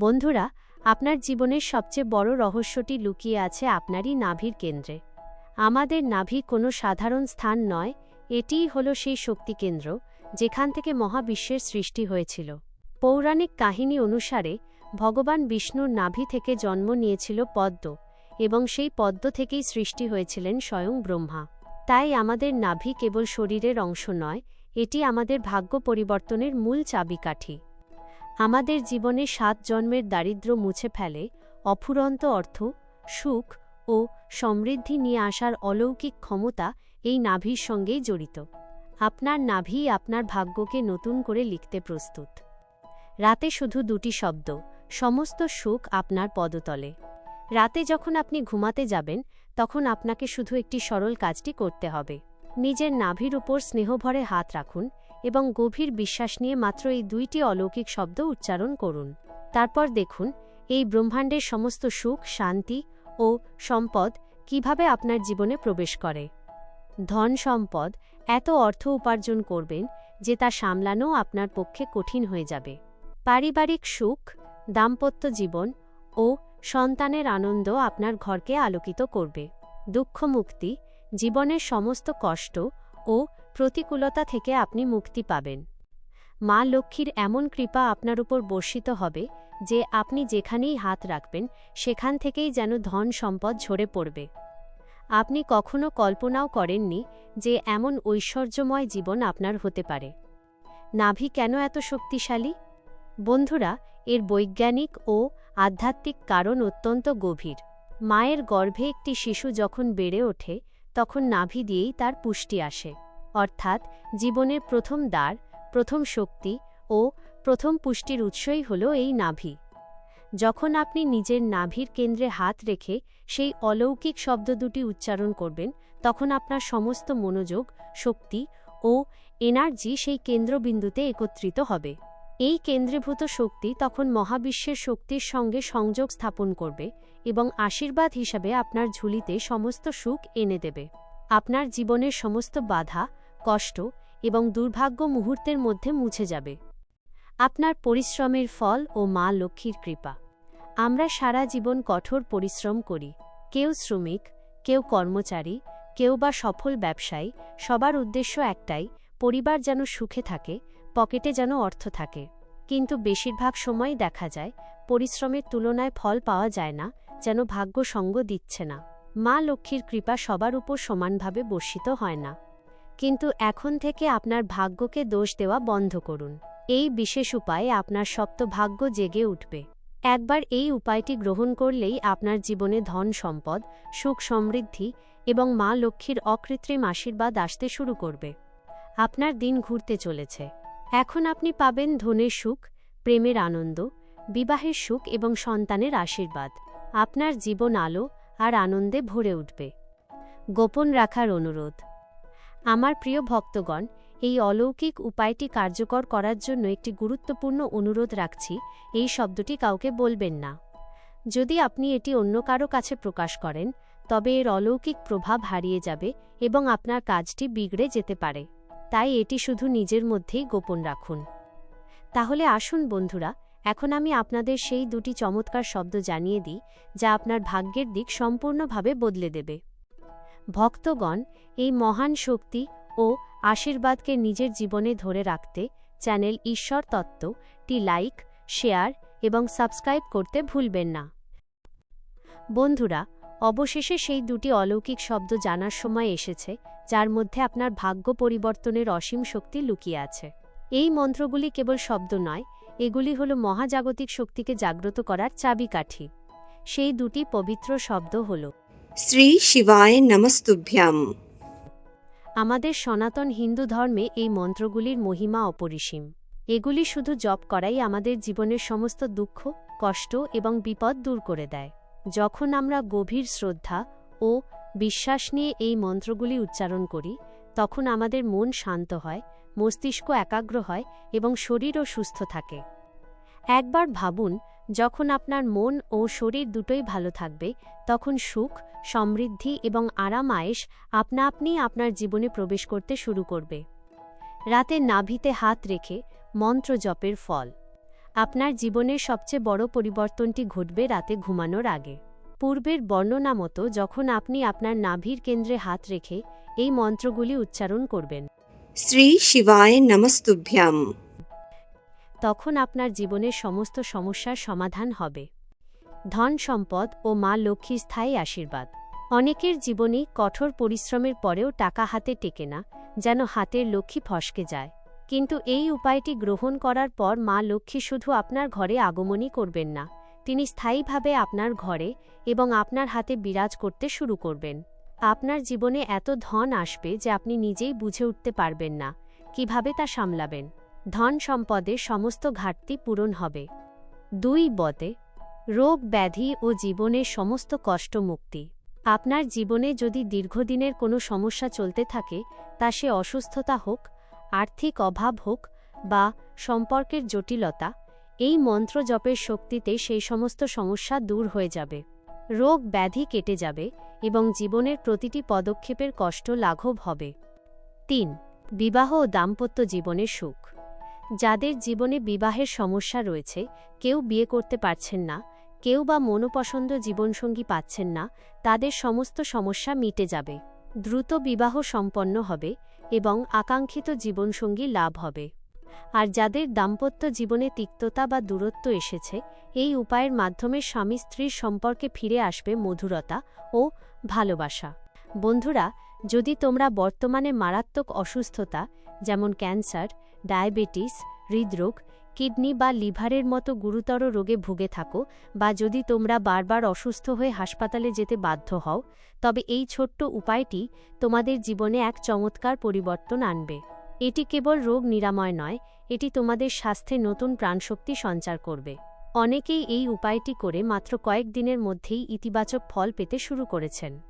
বন্ধুরা, আপনার জীবনের সবচেয়ে বড় রহস্যটি লুকিয়ে আছে আপনারই নাভির কেন্দ্রে। আমাদের নাভি কোনো সাধারণ স্থান নয়, এটিই হলো সেই শক্তিকেন্দ্র, যেখান থেকে মহাবিশ্বের সৃষ্টি হয়েছিল। পৌরাণিক কাহিনী অনুসারে, ভগবান বিষ্ণুর নাভি থেকে জন্ম নিয়েছিল পদ্ম, এবং সেই পদ্ম থেকেই সৃষ্টি হয়েছিলেন স্বয়ং ব্রহ্মা। তাই আমাদের নাভি কেবল শরীরের অংশ নয়, এটি আমাদের ভাগ্য পরিবর্তনের মূল চাবিকাঠি। আমাদের জীবনে সাত জন্মের দারিদ্র্য মুছে ফেলে, অফুরন্ত অর্থ, সুখ ও সমৃদ্ধি নিয়ে আসার অলৌকিক ক্ষমতা এই নাভির সঙ্গেই জড়িত। আপনার নাভি আপনার ভাগ্যকে নতুন করে লিখতে প্রস্তুত। রাতে শুধু দুটি শব্দ, সমস্ত সুখ আপনার পদতলে। রাতে যখন আপনি ঘুমাতে যাবেন, তখন আপনাকে শুধু একটি সরল কাজটি করতে হবে। নিজের নাভির উপর স্নেহভরে হাত রাখুন এবং গভীর বিশ্বাস নিয়ে মাত্র এই দুইটি অলৌকিক শব্দ উচ্চারণ করুন। তারপর দেখুন, এই ব্রহ্মাণ্ডের সমস্ত সুখ, শান্তি ও সম্পদ কীভাবে আপনার জীবনে প্রবেশ করে। ধন সম্পদ এত অর্থ উপার্জন করবেন যে তা সামলানো আপনার পক্ষে কঠিন হয়ে যাবে। পারিবারিক সুখ, দাম্পত্য জীবন ও সন্তানের আনন্দ আপনার ঘরকে আলোকিত করবে। দুঃখ মুক্তি জীবনের সমস্ত কষ্ট ও প্রতিকূলতা থেকে আপনি মুক্তি পাবেন। মা লক্ষ্মীর এমন কৃপা আপনার উপর বর্ষিত হবে যে আপনি যেখানেই হাত রাখবেন, সেখান থেকেই যেন ধন সম্পদ ঝরে পড়বে। আপনি কখনো কল্পনাও করেননি যে এমন ঐশ্বর্যময় জীবন আপনার হতে পারে। নাভি কেন এত শক্তিশালী? বন্ধুরা, এর বৈজ্ঞানিক ও আধ্যাত্মিক কারণ অত্যন্ত গভীর। মায়ের গর্ভে একটি শিশু যখন বেড়ে ওঠে, তখন নাভি দিয়েই তার পুষ্টি আসে। অর্থাৎ জীবনের প্রথম দ্বার, প্রথম শক্তি ও প্রথম পুষ্টির উৎসই হল এই নাভি। যখন আপনি নিজের নাভির কেন্দ্রে হাত রেখে সেই অলৌকিক শব্দ দুটি উচ্চারণ করবেন, তখন আপনার সমস্ত মনোযোগ, শক্তি ও এনার্জি সেই কেন্দ্রবিন্দুতে একত্রিত হবে। এই কেন্দ্রীভূত শক্তি তখন মহাবিশ্বের শক্তির সঙ্গে সংযোগ স্থাপন করবে এবং আশীর্বাদ হিসাবে আপনার ঝুলিতে সমস্ত সুখ এনে দেবে। আপনার জীবনের সমস্ত বাধা কষ্ট এবং দুর্ভাগ্য মুহূর্তের মধ্যে মুছে যাবে। আপনার পরিশ্রমের ফল ও মা লক্ষ্মীর কৃপা। আমরা সারা জীবন কঠোর পরিশ্রম করি। কেউ শ্রমিক, কেউ কর্মচারী, কেউ বা সফল ব্যবসায়ী, সবার উদ্দেশ্য একটাই, পরিবার যেন সুখে থাকে, পকেটে যেন অর্থ থাকে। কিন্তু বেশিরভাগ সময় দেখা যায়, পরিশ্রমের তুলনায় ফল পাওয়া যায় না, যেন ভাগ্য সঙ্গ দিচ্ছে না। মা লক্ষ্মীর কৃপা সবার উপর সমানভাবে বর্ষিত হয় না। কিন্তু এখন থেকে আপনার ভাগ্যকে দোষ দেওয়া বন্ধ করুন। এই বিশেষ উপায়ে আপনার সপ্ত ভাগ্য জেগে উঠবে। একবার এই উপায়টি গ্রহণ করলেই আপনার জীবনে ধন সম্পদ, সুখ সমৃদ্ধি এবং মা লক্ষ্মীর অকৃত্রিম আশীর্বাদ আসতে শুরু করবে। আপনার দিন ঘুরতে চলেছে। এখন আপনি পাবেন ধনের সুখ, প্রেমের আনন্দ, বিবাহের সুখ এবং সন্তানের আশীর্বাদ। আপনার জীবন আলো আর আনন্দে ভরে উঠবে। গোপন রাখার অনুরোধ। আমার প্রিয় ভক্তগণ, এই অলৌকিক উপায়টি কার্যকর করার জন্য একটি গুরুত্বপূর্ণ অনুরোধ রাখছি, এই শব্দটি কাউকে বলবেন না। যদি আপনি এটি অন্য কারও কাছে প্রকাশ করেন, তবে এর অলৌকিক প্রভাব হারিয়ে যাবে এবং আপনার কাজটি বিগড়ে যেতে পারে। তাই এটি শুধু নিজের মধ্যেই গোপন রাখুন। তাহলে আসুন বন্ধুরা, এখন আমি আপনাদের সেই দুটি চমৎকার শব্দ জানিয়ে দিই, যা আপনার ভাগ্যের দিক সম্পূর্ণভাবে বদলে দেবে। ভক্তগণ এই মহান শক্তি ও আশীর্বাদকে নিজের জীবনে ধরে রাখতে চ্যানেল ঈশ্বর তত্ত্বটি লাইক, শেয়ার এবং সাবস্ক্রাইব করতে ভুলবেন না। বন্ধুরা, অবশেষে সেই দুটি অলৌকিক শব্দ জানার সময় এসেছে, যার মধ্যে আপনার ভাগ্য পরিবর্তনের অসীম শক্তি লুকিয়ে আছে। এই মন্ত্রগুলি কেবল শব্দ নয়, এগুলি হল মহাজাগতিক শক্তিকে জাগ্রত করার চাবিকাঠি। সেই দুটি পবিত্র শব্দ হল শ্রী শিবায় নমস্তুভ্যাম। আমাদের সনাতন হিন্দু ধর্মে এই মন্ত্রগুলির মহিমা অপরিসীম। এগুলি শুধু জপ করাই আমাদের জীবনের সমস্ত দুঃখ, কষ্ট এবং বিপদ দূর করে দেয়। যখন আমরা গভীর শ্রদ্ধা ও বিশ্বাস নিয়ে এই মন্ত্রগুলি উচ্চারণ করি, তখন আমাদের মন শান্ত হয়, মস্তিষ্ক একাগ্র হয় এবং শরীরও সুস্থ থাকে। একবার ভাবুন যখন আপনার মন ও শরীর দুটোই ভালো থাকবে, তখন সুখ, সমৃদ্ধি এবং আরাম আয়েস আপনা আপনি আপনার জীবনে প্রবেশ করতে শুরু করবে। রাতে নাভিতে হাত রেখে মন্ত্র জপের ফল। আপনার জীবনের সবচেয়ে বড় পরিবর্তনটি ঘটবে রাতে ঘুমানোর আগে। পূর্বের বর্ণনা মতো যখন আপনি আপনার নাভির কেন্দ্রে হাত রেখে এই মন্ত্রগুলি উচ্চারণ করবেন। শ্রী শিবায় নমস্তুভ্যাম। তখন আপনার জীবনের সমস্ত সমস্যার সমাধান হবে। ধন সম্পদ ও মা লক্ষ্মীর স্থায়ী আশীর্বাদ। অনেকের জীবনেই কঠোর পরিশ্রমের পরেও টাকা হাতে টেকে না, যেন হাতের লক্ষ্মী ফসকে যায়। কিন্তু এই উপায়টি গ্রহণ করার পর মা লক্ষ্মী শুধু আপনার ঘরে আগমনই করবেন না, তিনি স্থায়ীভাবে আপনার ঘরে এবং আপনার হাতে বিরাজ করতে শুরু করবেন। আপনার জীবনে এত ধন আসবে যে আপনি নিজেই বুঝে উঠতে পারবেন না, কীভাবে তা সামলাবেন। ধন সম্পদের সমস্ত ঘাটতি পূরণ হবে। দুই বতে, রোগ ব্যাধি ও জীবনের সমস্ত কষ্ট মুক্তি। আপনার জীবনে যদি দীর্ঘদিনের কোনো সমস্যা চলতে থাকে, তা সে অসুস্থতা হোক, আর্থিক অভাব হোক বা সম্পর্কের জটিলতা, এই মন্ত্র জপের শক্তিতে সেই সমস্ত সমস্যা দূর হয়ে যাবে। রোগ ব্যাধি কেটে যাবে এবং জীবনের প্রতিটি পদক্ষেপের কষ্ট লাঘব হবে। তিন, বিবাহ ও দাম্পত্য জীবনের সুখ। যাদের জীবনে বিবাহের সমস্যা রয়েছে, কেউ বিয়ে করতে পারছেন না, কেউ বা মনোপসন্দ জীবনসঙ্গী পাচ্ছেন না, তাদের সমস্ত সমস্যা মিটে যাবে। দ্রুত বিবাহ সম্পন্ন হবে এবং আকাঙ্ক্ষিত জীবনসঙ্গী লাভ হবে। আর যাদের দাম্পত্য জীবনে তিক্ততা বা দূরত্ব এসেছে, এই উপায়ের মাধ্যমে স্বামী স্ত্রীর সম্পর্কে ফিরে আসবে মধুরতা ও ভালোবাসা। বন্ধুরা, যদি তোমরা বর্তমানে মারাত্মক অসুস্থতা, যেমন ক্যান্সার ডায়াবেটিস, হৃদরোগ, কিডনি বা লিভারের মতো গুরুতর রোগে ভুগে থাকো বা যদি তোমরা বারবার অসুস্থ হয়ে হাসপাতালে যেতে বাধ্য হও, তবে এই ছোট্ট উপায়টি তোমাদের জীবনে এক চমৎকার পরিবর্তন আনবে। এটি কেবল রোগ নিরাময় নয়, এটি তোমাদের স্বাস্থ্যে নতুন প্রাণশক্তি সঞ্চার করবে। অনেকেই এই উপায়টি করে মাত্র কয়েক দিনের মধ্যেই ইতিবাচক ফল পেতে শুরু করেছেন।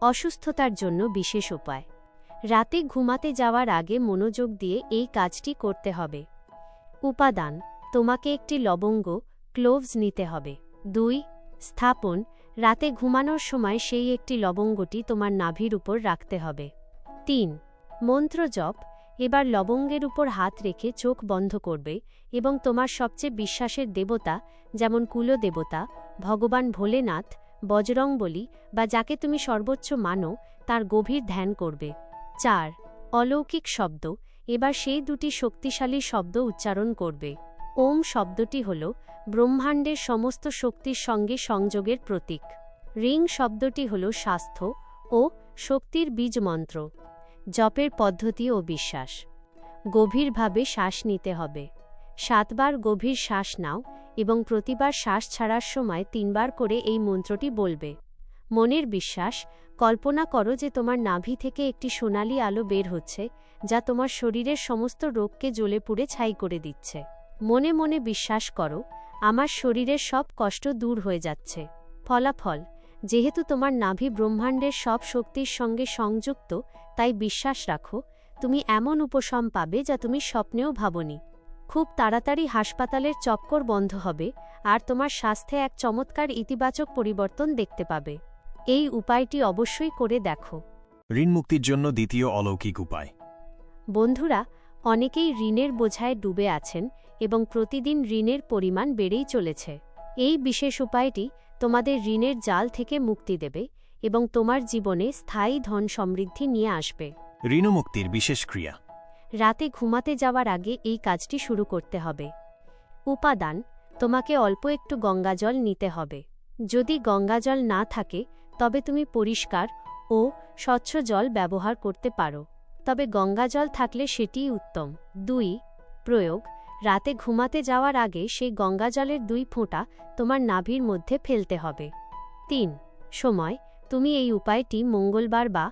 অসুস্থতার জন্য বিশেষ উপায়। রাতে ঘুমাতে যাওয়ার আগে মনোযোগ দিয়ে এই কাজটি করতে হবে। উপাদান, তোমাকে একটি লবঙ্গ ক্লোভস নিতে হবে। দুই, স্থাপন, রাতে ঘুমানোর সময় সেই একটি লবঙ্গটি তোমার নাভির উপর রাখতে হবে। তিন, মন্ত্র জপ, এবার লবঙ্গের উপর হাত রেখে চোখ বন্ধ করবে এবং তোমার সবচেয়ে বিশ্বাসের দেবতা, যেমন কুলদেবতা, ভগবান ভোলেনাথ, বজরংবলী বা যাকে তুমি সর্বোচ্চ মানো, তার গভীর ধ্যান করবে। চার, অলৌকিক শব্দ, এবার সেই দুটি শক্তিশালী শব্দ উচ্চারণ করবে। ওম শব্দটি হল ব্রহ্মাণ্ডের সমস্ত শক্তির সঙ্গে সংযোগের প্রতীক। রিং শব্দটি হল স্বাস্থ্য ও শক্তির বীজ মন্ত্র জপের পদ্ধতি ও বিশ্বাস। গভীরভাবে শ্বাস নিতে হবে। সাতবার গভীর শ্বাস নাও এবং প্রতিবার শ্বাস ছাড়ার সময় তিনবার করে এই মন্ত্রটি বলবে। মনের বিশ্বাস কল্পনা করো যে তোমার নাভি থেকে একটি সোনালি আলো বের হচ্ছে, যা তোমার শরীরের সমস্ত রোগকে জ্বলে পুড়ে ছাই করে দিচ্ছে। মনে মনে বিশ্বাস করো, আমার শরীরের সব কষ্ট দূর হয়ে যাচ্ছে। ফলাফল, যেহেতু তোমার নাভি ব্রহ্মাণ্ডের সব শক্তির সঙ্গে সংযুক্ত, তাই বিশ্বাস রাখো, তুমি এমন উপশম পাবে যা তুমি স্বপ্নেও ভাবনি। খুব তাড়াতাড়ি হাসপাতালের চক্কর বন্ধ হবে, আর তোমার স্বাস্থ্যে এক চমৎকার ইতিবাচক পরিবর্তন দেখতে পাবে। এই উপায়টি অবশ্যই করে দেখো। ঋণ মুক্তির জন্য দ্বিতীয় অলৌকিক উপায়। বন্ধুরা অনেকেই ঋণের বোঝায় ডুবে আছেন এবং প্রতিদিন ঋণের পরিমাণ বেড়েই চলেছে। এই বিশেষ উপায়টি তোমাদের ঋণের জাল থেকে মুক্তি দেবে এবং তোমার জীবনে স্থায়ী ধন সমৃদ্ধি নিয়ে আসবে। ঋণমুক্তির বিশেষ ক্রিয়া। রাতে ঘুমাতে যাওয়ার আগে এই কাজটি শুরু করতে হবে। উপাদান তোমাকে অল্প একটু গঙ্গাজল নিতে হবে। যদি গঙ্গাজল না থাকে তবে তুমি পরিষ্কার ও স্বচ্ছ জল ব্যবহার করতে পারো। তবে গঙ্গা জল থাকলে সেটিই উত্তম। দুই, প্রয়োগ। রাতে ঘুমাতে যাওয়ার আগে সেই গঙ্গাজলের দুই ফোঁটা তোমার নাভির মধ্যে ফেলতে হবে। তিন, সময়। তুমি এই উপায়টি মঙ্গলবার বা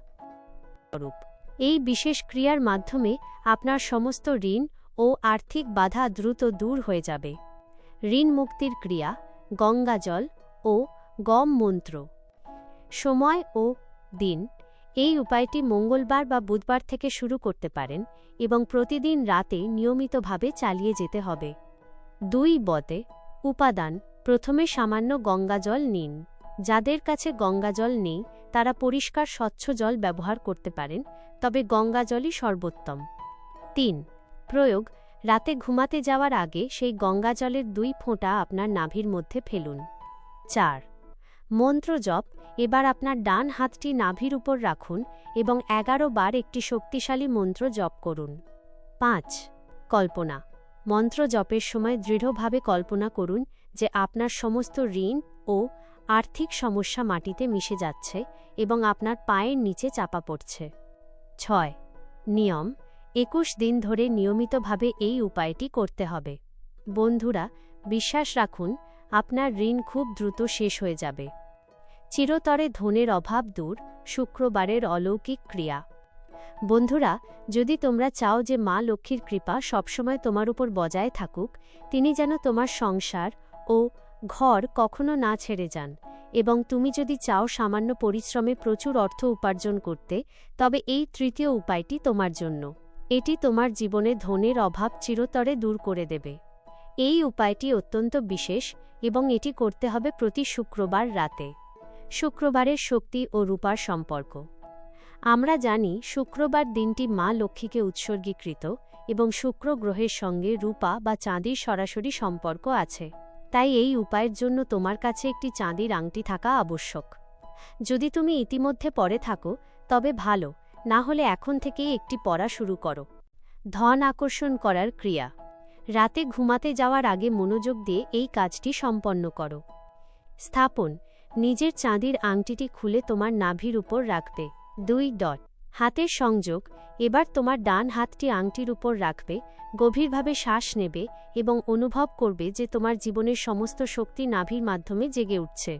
স্বরূপ এই বিশেষ ক্রিয়ার মাধ্যমে আপনার সমস্ত ঋণ ও আর্থিক বাধা দ্রুত দূর হয়ে যাবে। ঋণ মুক্তির ক্রিয়া গঙ্গাজল ও গম মন্ত্র। সময় ও দিন এই উপায়টি মঙ্গলবার বা বুধবার থেকে শুরু করতে পারেন এবং প্রতিদিন রাতে নিয়মিতভাবে চালিয়ে যেতে হবে। দুই বতে উপাদান প্রথমে সামান্য গঙ্গাজল নিন। যাদের কাছে গঙ্গাজল নেই, তারা পরিষ্কার স্বচ্ছ জল ব্যবহার করতে পারেন, তবে গঙ্গাজলই সর্বোত্তম। তিন, প্রয়োগ, রাতে ঘুমাতে যাওয়ার আগে সেই গঙ্গা জলের দুই ফোঁটা আপনার নাভির মধ্যে ফেলুন। চার মন্ত্র জপ এবার আপনার ডান হাতটি নাভির উপর রাখুন এবং এগারো বার একটি শক্তিশালী মন্ত্র জপ করুন। পাঁচ, কল্পনা। মন্ত্র জপের সময় দৃঢ়ভাবে কল্পনা করুন যে আপনার সমস্ত ঋণ ও আর্থিক সমস্যা মাটিতে মিশে যাচ্ছে এবং আপনার পায়ের নিচে চাপা পড়ছে। ছয়, নিয়ম। একুশ দিন ধরে নিয়মিতভাবে এই উপায়টি করতে হবে। বন্ধুরা, বিশ্বাস রাখুন, আপনার ঋণ খুব দ্রুত শেষ হয়ে যাবে। চিরতরে ধনের অভাব দূর, শুক্রবারের অলৌকিক ক্রিয়া। বন্ধুরা, যদি তোমরা চাও যে মা লক্ষ্মীর কৃপা সবসময় তোমার উপর বজায় থাকুক, তিনি যেন তোমার সংসার ও ঘর কখনো না ছেড়ে যান এবং তুমি যদি চাও সামান্য পরিশ্রমে প্রচুর অর্থ উপার্জন করতে, তবে এই তৃতীয় উপায়টি তোমার জন্য। এটি তোমার জীবনে ধনের অভাব চিরতরে দূর করে দেবে। এই উপায়টি অত্যন্ত বিশেষ এবং এটি করতে হবে প্রতি শুক্রবার রাতে। শুক্রবারের শক্তি ও রূপার সম্পর্ক। আমরা জানি শুক্রবার দিনটি মা লক্ষ্মীকে উৎসর্গীকৃত এবং শুক্র গ্রহের সঙ্গে রূপা বা চাঁদির সরাসরি সম্পর্ক আছে। তাই এই উপায়ের জন্য তোমার কাছে একটি চাঁদির আংটি থাকা আবশ্যক। যদি তুমি ইতিমধ্যে পরে থাকো, তবে ভালো, না হলে এখন থেকেই একটি পড়া শুরু করো। ধন আকর্ষণ করার ক্রিয়া। রাতে ঘুমাতে যাওয়ার আগে মনোযোগ দিয়ে এই কাজটি সম্পন্ন করো। স্থাপন। নিজের চাঁদির আংটিটি খুলে তোমার নাভির উপর রাখবে। দুই ডট। হাতের সংযোগ, এবার তোমার ডান হাতটি আংটির উপর রাখবে, গভীরভাবে শ্বাস নেবে এবং অনুভব করবে যে তোমার জীবনের সমস্ত শক্তি নাভির মাধ্যমে জেগে উঠছে।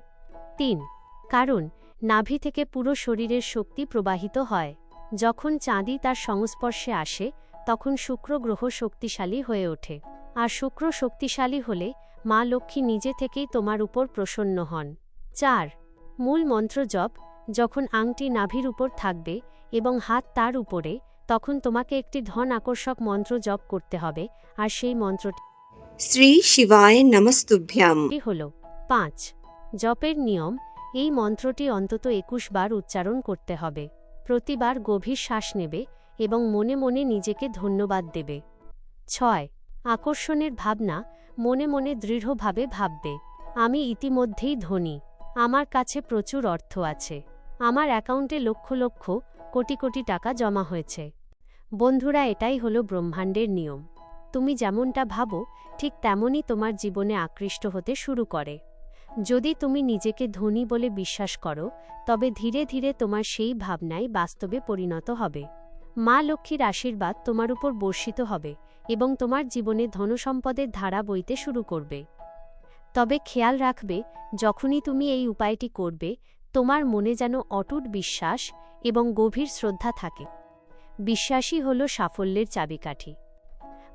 তিন। কারণ, নাভি থেকে পুরো শরীরের শক্তি প্রবাহিত হয়। যখন চাঁদি তার সংস্পর্শে আসে, তখন শুক্র গ্রহ শক্তিশালী হয়ে ওঠে। আর শুক্র শক্তিশালী হলে মা লক্ষ্মী নিজে থেকেই তোমার উপর প্রসন্ন হন। চার মূল মন্ত্র জপ যখন আংটি নাভির উপর থাকবে এবং হাত তার উপরে তখন তোমাকে একটি ধন আকর্ষক মন্ত্র জপ করতে হবে আর সেই মন্ত্রটি শ্রী শিবায় নমস্তুভ্যাম। হল পাঁচ জপের নিয়ম এই মন্ত্রটি অন্তত একুশ বার উচ্চারণ করতে হবে প্রতিবার গভীর শ্বাস নেবে এবং মনে মনে নিজেকে ধন্যবাদ দেবে। ছয় আকর্ষণের ভাবনা মনে মনে দৃঢ়ভাবে ভাববে আমি ইতিমধ্যেই ধনী। আমার কাছে প্রচুর অর্থ আছে। আমার অ্যাকাউন্টে লক্ষ লক্ষ কোটি কোটি টাকা জমা হয়েছে। বন্ধুরা, এটাই হলো ব্রহ্মাণ্ডের নিয়ম। তুমি যেমনটা ভাবো, ঠিক তেমনই তোমার জীবনে আকৃষ্ট হতে শুরু করে। যদি তুমি নিজেকে ধনী বলে বিশ্বাস করো, তবে ধীরে ধীরে তোমার সেই ভাবনাই বাস্তবে পরিণত হবে। মা লক্ষ্মীর আশীর্বাদ তোমার উপর বর্ষিত হবে এবং তোমার জীবনে ধনসম্পদের ধারা বইতে শুরু করবে। তবে খেয়াল রাখবে, যখনই তুমি এই উপায়টি করবে, তোমার মনে যেন অটুট বিশ্বাস এবং গভীর শ্রদ্ধা থাকে। বিশ্বাসই হল সাফল্যের চাবিকাঠি।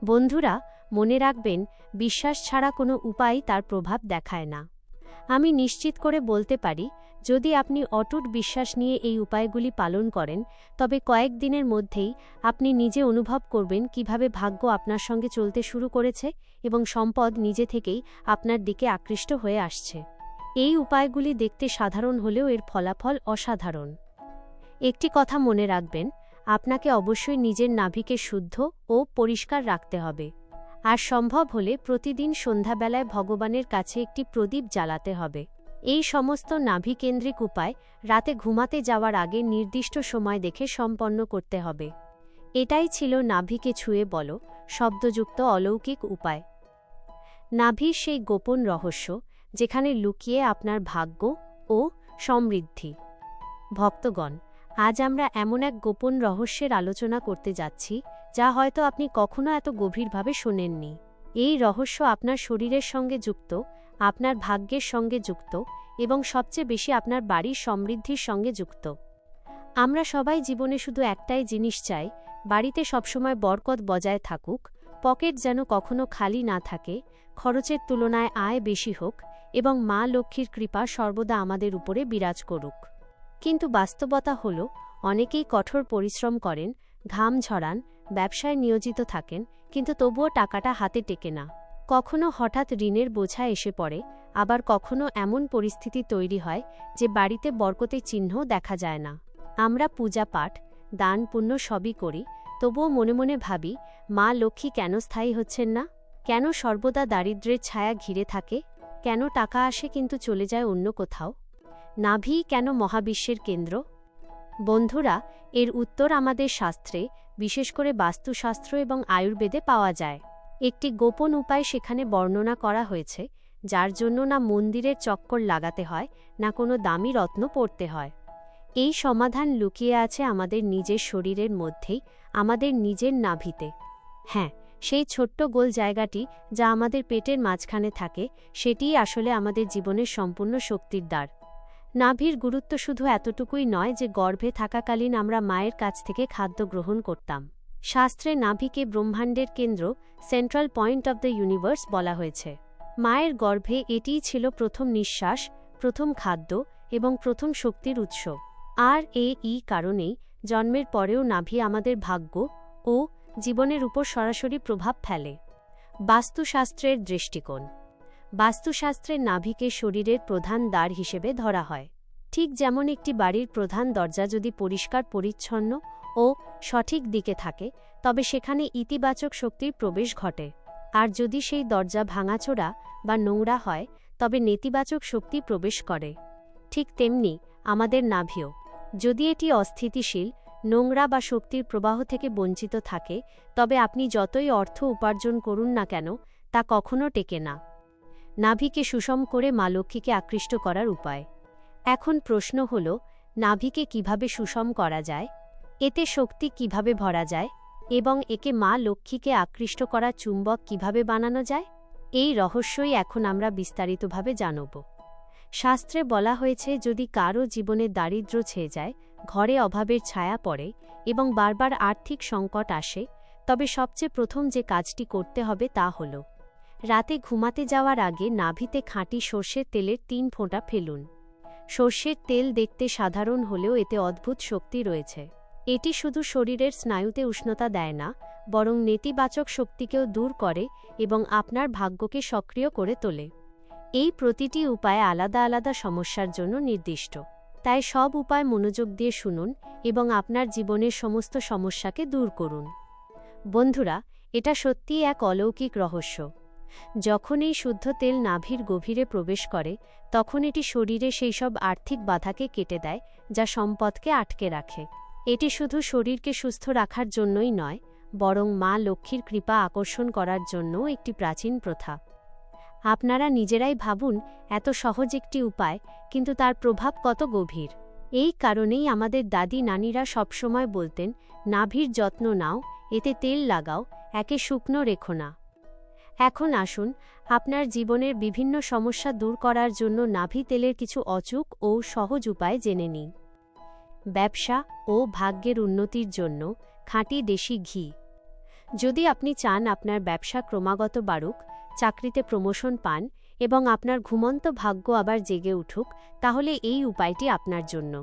বন্ধুরা, মনে রাখবেন, বিশ্বাস ছাড়া কোনো উপায় তার প্রভাব দেখায় না। আমি নিশ্চিত করে বলতে পারি, যদি আপনি অটুট বিশ্বাস নিয়ে এই উপায়গুলি পালন করেন, তবে কয়েকদিনের মধ্যেই আপনি নিজে অনুভব করবেন কীভাবে ভাগ্য আপনার সঙ্গে চলতে শুরু করেছে এবং সম্পদ নিজে থেকেই আপনার দিকে আকৃষ্ট হয়ে আসছে। এই উপায়গুলি দেখতে সাধারণ হলেও এর ফলাফল অসাধারণ। একটি কথা মনে রাখবেন, আপনাকে অবশ্যই নিজের নাভিকে শুদ্ধ ও পরিষ্কার রাখতে হবে। আর সম্ভব হলে প্রতিদিন সন্ধ্যাবেলায় ভগবানের কাছে একটি প্রদীপ জ্বালাতে হবে। এই সমস্ত নাভিকেন্দ্রিক উপায় রাতে ঘুমাতে যাওয়ার আগে নির্দিষ্ট সময় দেখে সম্পন্ন করতে হবে। এটাই ছিল নাভিকে ছুঁয়ে বলো, শব্দযুক্ত অলৌকিক উপায়। নাভির সেই গোপন রহস্য, যেখানে লুকিয়ে আপনার ভাগ্য ও সমৃদ্ধি। ভক্তগণ, আজ আমরা এমন এক গোপন রহস্যের আলোচনা করতে যাচ্ছি যা হয়তো আপনি কখনো এত গভীরভাবে শোনেননি। এই রহস্য আপনার শরীরের সঙ্গে যুক্ত, আপনার ভাগ্যের সঙ্গে যুক্ত এবং সবচেয়ে বেশি আপনার বাড়ির সমৃদ্ধির সঙ্গে যুক্ত। আমরা সবাই জীবনে শুধু একটাই জিনিস চাই, বাড়িতে সবসময় বরকত বজায় থাকুক, পকেট যেন কখনো খালি না থাকে, খরচের তুলনায় আয় বেশি হোক এবং মা লক্ষ্মীর কৃপা সর্বদা আমাদের উপরে বিরাজ করুক। কিন্তু বাস্তবতা হল, অনেকেই কঠোর পরিশ্রম করেন, ঘাম ঝরান ব্যবসায় নিয়োজিত থাকেন, কিন্তু তবুও টাকাটা হাতে টেকে না। কখনো হঠাৎ ঋণের বোঝা এসে পড়ে, আবার কখনো এমন পরিস্থিতি তৈরি হয় যে বাড়িতে বরকতের চিহ্ন দেখা যায় না। আমরা পূজা পাঠ, দান পুণ্য সবই করি, তবুও মনে মনে ভাবি, মা লক্ষ্মী কেন স্থায়ী হচ্ছেন না? কেন সর্বদা দারিদ্র্যের ছায়া ঘিরে থাকে? কেন টাকা আসে কিন্তু চলে যায় অন্য কোথাও? নাভি কেন মহাবিশ্বের কেন্দ্র? বন্ধুরা, এর উত্তর আমাদের শাস্ত্রে বিশেষ করে বাস্তুশাস্ত্র এবং আয়ুর্বেদে পাওয়া যায়। একটি গোপন উপায় সেখানে বর্ণনা করা হয়েছে, যার জন্য না মন্দিরের চক্কর লাগাতে হয়, না কোনো দামি রত্ন পড়তে হয়। এই সমাধান লুকিয়ে আছে আমাদের নিজের শরীরের মধ্যেই, আমাদের নিজের নাভিতে। হ্যাঁ সেই ছোট্ট গোল জায়গাটি যা আমাদের পেটের মাঝখানে থাকে, সেটিই আসলে আমাদের জীবনের সম্পূর্ণ শক্তির দ্বার। নাভির গুরুত্ব শুধু এতটুকুই নয় যে গর্ভে থাকাকালীন আমরা মায়ের কাছ থেকে খাদ্য গ্রহণ করতাম। শাস্ত্রে নাভিকে ব্রহ্মাণ্ডের কেন্দ্র central point of the universe বলা হয়েছে। মায়ের গর্ভে এটিই ছিল প্রথম নিঃশ্বাস, প্রথম খাদ্য এবং প্রথম শক্তির উৎস। আর এ ই কারণেই জন্মের পরেও নাভি আমাদের ভাগ্য ও জীবনের উপর সরাসরি প্রভাব ফেলে। বাস্তুশাস্ত্রের দৃষ্টিকোণ বাস্তুশাস্ত্রের নাভিকে শরীরের প্রধান দ্বার হিসেবে ধরা হয়। ঠিক যেমন একটি বাড়ির প্রধান দরজা যদি পরিষ্কার, পরিচ্ছন্ন ও সঠিক দিকে থাকে, তবে সেখানে ইতিবাচক শক্তির প্রবেশ ঘটে। আর যদি সেই দরজা ভাঙাচোরা বা নোংরা হয়, তবে নেতিবাচক শক্তি প্রবেশ করে। ঠিক তেমনি আমাদের নাভিও। যদি এটি অস্থিতিশীল, নোংরা বা শক্তির প্রবাহ থেকে বঞ্চিত থাকে, তবে আপনি যতই অর্থ উপার্জন করুন না কেন, তা কখনো টেকে না। নাভিকে সুষম করে মা লক্ষ্মীকে আকৃষ্ট করার উপায়। এখন প্রশ্ন হল, নাভিকে কীভাবে সুষম করা যায়? এতে শক্তি কীভাবে ভরা যায়? এবং একে মা লক্ষ্মীকে আকৃষ্ট করা চুম্বক কীভাবে বানানো যায়? এই রহস্যই এখন আমরা বিস্তারিতভাবে জানব। শাস্ত্রে বলা হয়েছে, যদি কারও জীবনে দারিদ্র্য ছেয়ে যায়, ঘরে অভাবের ছায়া পড়ে এবং বারবার আর্থিক সংকট আসে, তবে সবচেয়ে প্রথম যে কাজটি করতে হবে তা হল রাতে ঘুমাতে যাওয়ার আগে নাভিতে খাঁটি সর্ষের তেলের তিন ফোঁটা ফেলুন। সর্ষের তেল দেখতে সাধারণ হলেও এতে অদ্ভুত শক্তি রয়েছে। এটি শুধু শরীরের স্নায়ুতে উষ্ণতা দেয় না, বরং নেতিবাচক শক্তিকেও দূর করে এবং আপনার ভাগ্যকে সক্রিয় করে তোলে। এই প্রতিটি উপায় আলাদা আলাদা সমস্যার জন্য নির্দিষ্ট। তাই সব উপায় মনোযোগ দিয়ে শুনুন এবং আপনার জীবনের সমস্ত সমস্যাকে দূর করুন। বন্ধুরা, এটা সত্যিই এক অলৌকিক রহস্য। যখন এই শুদ্ধ তেল নাভির গভীরে প্রবেশ করে, তখন এটি শরীরে সেই সব আর্থিক বাধাকে কেটে দেয়, যা সম্পদকে আটকে রাখে। এটি শুধু শরীরকে সুস্থ রাখার জন্যই নয়, বরং মা লক্ষ্মীর কৃপা আকর্ষণ করার জন্যও একটি প্রাচীন প্রথা। আপনারা নিজেরাই ভাবুন, এত সহজ একটি উপায়, কিন্তু তার প্রভাব কত গভীর। এই কারণেই আমাদের দাদি নানিরা সবসময় বলতেন, নাভির যত্ন নাও, এতে তেল লাগাও, একে শুকনো রেখো না। এখন আসুন, আপনার জীবনের বিভিন্ন সমস্যা দূর করার জন্য নাভি তেলের কিছু অচুক ও সহজ উপায় জেনে নিই। ব্যবসা ও ভাগ্যের উন্নতির জন্য খাঁটি দেশি ঘি। যদি আপনি চান আপনার ব্যবসা ক্রমাগত বাড়ুক, চাকরিতে প্রমোশন পান এবং আপনার ঘুমন্ত ভাগ্য আবার জেগে উঠুক, তাহলে এই উপায়টি আপনার জন্য।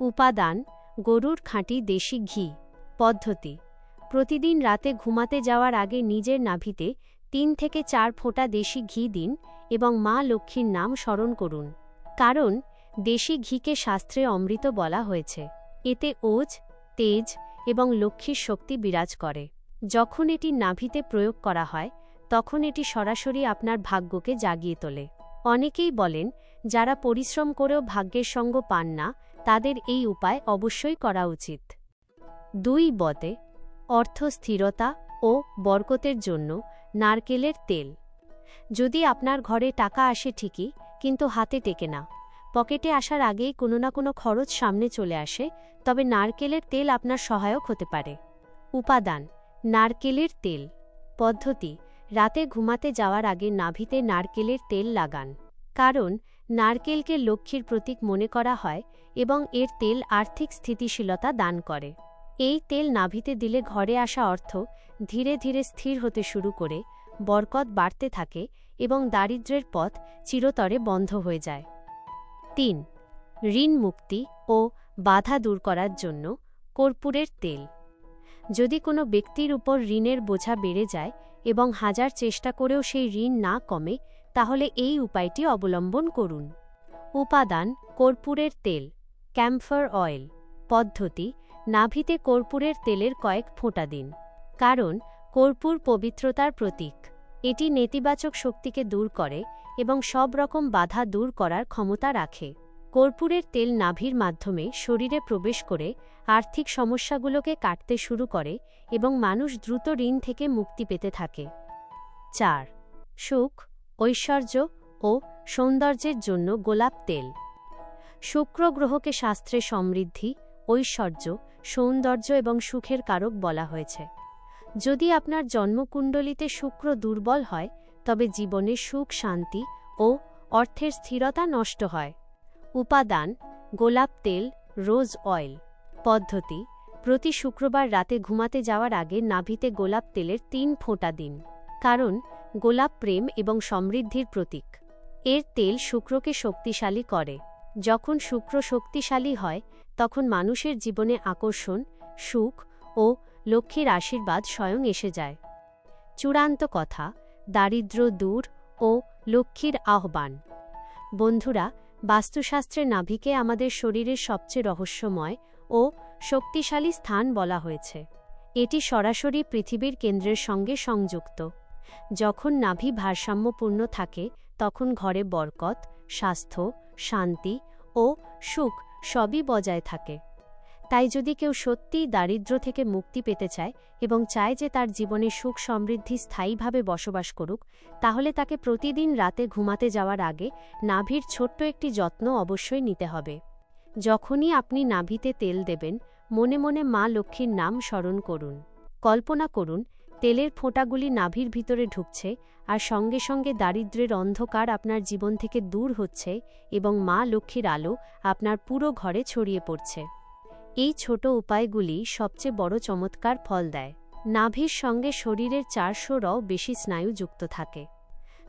উপাদান, গরুর খাঁটি দেশি ঘি। পদ্ধতি, প্রতিদিন রাতে ঘুমাতে যাওয়ার আগে নিজের নাভিতে তিন থেকে চার ফোঁটা দেশি ঘি দিন এবং মা লক্ষ্মীর নাম স্মরণ করুন। কারণ, দেশি ঘিকে শাস্ত্রে অমৃত বলা হয়েছে। এতে ওজ, তেজ এবং লক্ষ্মীর শক্তি বিরাজ করে। যখন এটি নাভিতে প্রয়োগ করা হয়, তখন এটি সরাসরি আপনার ভাগ্যকে জাগিয়ে তোলে। অনেকেই বলেন, যারা পরিশ্রম করেও ভাগ্যের সঙ্গ পান না, তাদের এই উপায় অবশ্যই করা উচিত। দুই বতে অর্থ স্থিরতা ও বরকতের জন্য নারকেলের তেল। যদি আপনার ঘরে টাকা আসে ঠিকই, কিন্তু হাতে টেকে না। পকেটে আসার আগেই কোনো না কোনো খরচ সামনে চলে আসে, তবে নারকেলের তেল আপনার সহায়ক হতে পারে। উপাদান, নারকেলের তেল। পদ্ধতি, রাতে ঘুমাতে যাওয়ার আগে নাভিতে নারকেলের তেল লাগান। কারণ, নারকেলকে লক্ষ্মীর প্রতীক মনে করা হয় এবং এর তেল আর্থিক স্থিতিশীলতা দান করে। এই তেল নাভিতে দিলে ঘরে আসা অর্থ ধীরে ধীরে স্থির হতে শুরু করে, বরকত বাড়তে থাকে এবং দারিদ্র্যের পথ চিরতরে বন্ধ হয়ে যায়। তিন, ঋণ মুক্তি ও বাধা দূর করার জন্য কর্পূরের তেল। যদি কোনো ব্যক্তির উপর ঋণের বোঝা বেড়ে যায় এবং হাজার চেষ্টা করেও সেই ঋণ না কমে, তাহলে এই উপায়টি অবলম্বন করুন। উপাদান কর্পূরের তেল, ক্যাম্ফার অয়েল, পদ্ধতি নাভিতে কর্পূরের তেলের কয়েক ফোঁটা দিন। কারণ, কর্পূর পবিত্রতার প্রতীক। এটি নেতিবাচক শক্তিকে দূর করে এবং সব রকম বাধা দূর করার ক্ষমতা রাখে। কর্পূরের তেল নাভির মাধ্যমে শরীরে প্রবেশ করে আর্থিক সমস্যাগুলোকে কাটতে শুরু করে এবং মানুষ দ্রুত ঋণ থেকে মুক্তি পেতে থাকে। চার, সুখ, ঐশ্বর্য ও সৌন্দর্যের জন্য গোলাপ তেল। শুক্র গ্রহকে শাস্ত্রে সমৃদ্ধি ঐশ্বর্য, সৌন্দর্য এবং সুখের কারক বলা হয়েছে। যদি আপনার জন্মকুণ্ডলিতে শুক্র দুর্বল হয়, তবে জীবনে সুখ, শান্তি ও অর্থের স্থিরতা নষ্ট হয়। উপাদান, গোলাপ তেল, রোজ অয়েল। পদ্ধতি, প্রতি শুক্রবার রাতে ঘুমাতে যাওয়ার আগে নাভিতে গোলাপ তেলের তিন ফোঁটা দিন। কারণ, গোলাপ প্রেম এবং সমৃদ্ধির প্রতীক। এর তেল শুক্রকে শক্তিশালী করে। যখন শুক্র শক্তিশালী হয় তখন মানুষের জীবনে আকর্ষণ, সুখ ও লক্ষ্মীর আশীর্বাদ স্বয়ং এসে যায়। চূড়ান্ত কথা, দারিদ্র্য দূর ও লক্ষ্মীর আহ্বান। বন্ধুরা বাস্তুশাস্ত্রে নাভিকে আমাদের শরীরের সবচেয়ে রহস্যময় ও শক্তিশালী স্থান বলা হয়েছে। এটি সরাসরি পৃথিবীর কেন্দ্রের সঙ্গে সংযুক্ত। যখন নাভি ভারসাম্যপূর্ণ থাকে, তখন ঘরে বরকত, স্বাস্থ্য, শান্তি ও সুখ সবই বজায় থাকে। তাই যদি কেউ সত্যিই দারিদ্র্য থেকে মুক্তি পেতে চায় এবং চায় যে তার জীবনে সুখ সমৃদ্ধি স্থায়ীভাবে বসবাস করুক, তাহলে তাকে প্রতিদিন রাতে ঘুমাতে যাওয়ার আগে নাভির ছোট্ট একটি যত্ন অবশ্যই নিতে হবে। যখনই আপনি নাভিতে তেল দেবেন, মনে মনে মা লক্ষ্মীর নাম স্মরণ করুন। কল্পনা করুন তেলের ফোঁটাগুলি নাভির ভিতরে ঢুকছে আর সঙ্গে সঙ্গে দারিদ্র্যের অন্ধকার আপনার জীবন থেকে দূর হচ্ছে এবং মা লক্ষ্মীর আলো আপনার পুরো ঘরে ছড়িয়ে পড়ছে। এই ছোট উপায়গুলি সবচেয়ে বড় চমৎকার ফল দেয়। নাভির সঙ্গে শরীরের চারশোরও বেশি স্নায়ু যুক্ত থাকে।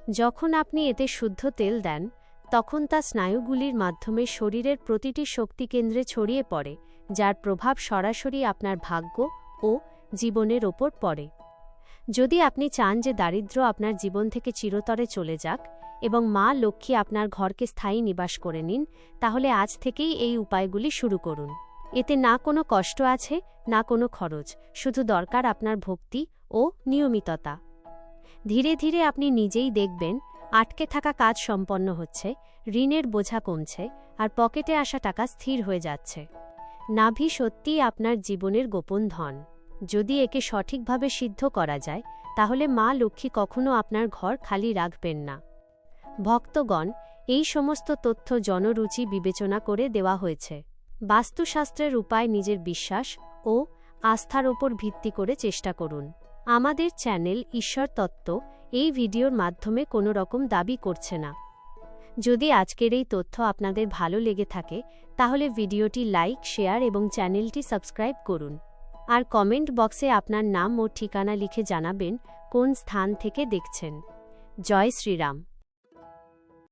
যখন আপনি এতে শুদ্ধ তেল দেন, তখন তা স্নায়ুগুলির মাধ্যমে শরীরের প্রতিটি শক্তিকেন্দ্রে ছড়িয়ে পড়ে, যার প্রভাব সরাসরি আপনার ভাগ্য ও জীবনের ওপর পড়ে। যদি আপনি চান যে দারিদ্র্য আপনার জীবন থেকে চিরতরে চলে যাক এবং মা লক্ষ্মী আপনার ঘরকে স্থায়ী নিবাস করে নিন, তাহলে আজ থেকেই এই উপায়গুলি শুরু করুন। এতে না কোনো কষ্ট আছে, না কোনো খরচ, শুধু দরকার আপনার ভক্তি ও নিয়মিততা। ধীরে ধীরে আপনি নিজেই দেখবেন, আটকে থাকা কাজ সম্পন্ন হচ্ছে, ঋণের বোঝা কমছে, আর পকেটে আসা টাকা স্থির হয়ে যাচ্ছে। নাভি সত্যিই আপনার জীবনের গোপন ধন। যদি একে সঠিকভাবে সিদ্ধ করা যায়, তাহলে মা লক্ষ্মী কখনো আপনার ঘর খালি রাখবেন না। ভক্তগণ, এই সমস্ত তথ্য জনরুচি বিবেচনা করে দেওয়া হয়েছে। বাস্তুশাস্ত্রের উপায় নিজের বিশ্বাস ও আস্থার ওপর ভিত্তি করে চেষ্টা করুন। আমাদের চ্যানেল ঈশ্বর তত্ত্ব এই ভিডিওর মাধ্যমে কোনো রকম দাবি করছে না। যদি আজকের এই তথ্য আপনাদের ভালো লেগে থাকে, তাহলে ভিডিওটি লাইক, শেয়ার এবং চ্যানেলটি সাবস্ক্রাইব করুন। আর কমেন্ট বক্সে আপনার নাম ও ঠিকানা লিখে জানাবেন কোন স্থান থেকে দেখছেন। জয় শ্রীরাম।